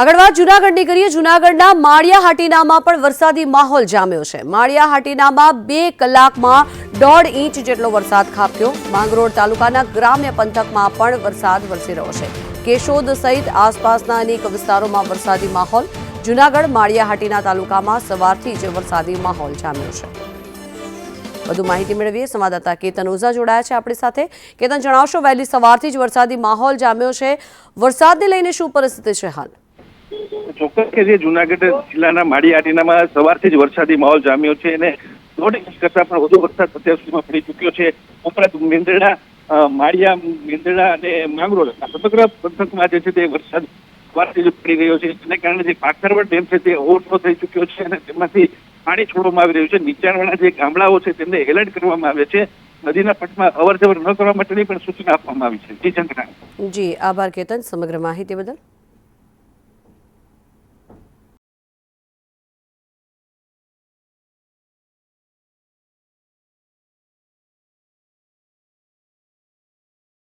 આગળ વાત જુનાગઢની કરીએ. જુનાગઢના માળિયા હાટીનામાં પણ વરસાદી માહોલ જામ્યો છે. માળિયા હાટીનામાં બે કલાકમાં દોઢ ઇંચ જેટલો વરસાદ ખાબક્યો. માંગરોળ તાલુકાના ગ્રામ્ય પંથકમાં પણ વરસાદ વરસી રહ્યો છે. કેશોદ સહિત આસપાસના અનેક વિસ્તારોમાં વરસાદી માહોલ. જુનાગઢ માળિયા હાટીના તાલુકામાં સવારથી જ વરસાદી માહોલ જામ્યો છે. વધુ માહિતી મેળવીએ. સંવાદદાતા કેતન ઓઝા જોડાયા છે આપણી સાથે. કેતન, જણાવશો વહેલી સવારથી જ વરસાદી માહોલ જામ્યો છે. વરસાદને લઈને શું પરિસ્થિતિ છે હાલ? ચોક્કસ કે જે જુનાગઢ જિલ્લાના માળિયાટીનામાં સવારથી જ વરસાદી માહોલ જામ્યો છે અને દોઢ ઇંચ કરતા પણ વધુ વરસાદ અત્યાર સુધીમાં પડી ચૂક્યો છે. ઉપરાંત મેંદરડા માળિયા, મેંદરડા અને માંગરોળ સમગ્ર પંથકમાં જે છે તે વરસાદ સવારથી જ પડી રહ્યો છે. એને કારણે જે પાથરવડ ડેમ છે તે ઓવરફ્લો થઈ ચૂક્યો છે અને તેમાંથી પાણી છોડવામાં આવી રહ્યું છે. નીચાણવાળા જે ગામડાઓ છે તેમને એલર્ટ કરવામાં આવે છે. નદીના પટમાં અવર જવર ન કરવા માટેની પણ સૂચના આપવામાં આવી છે. જી જી, આભાર કેતન સમગ્ર માહિતી બદલ.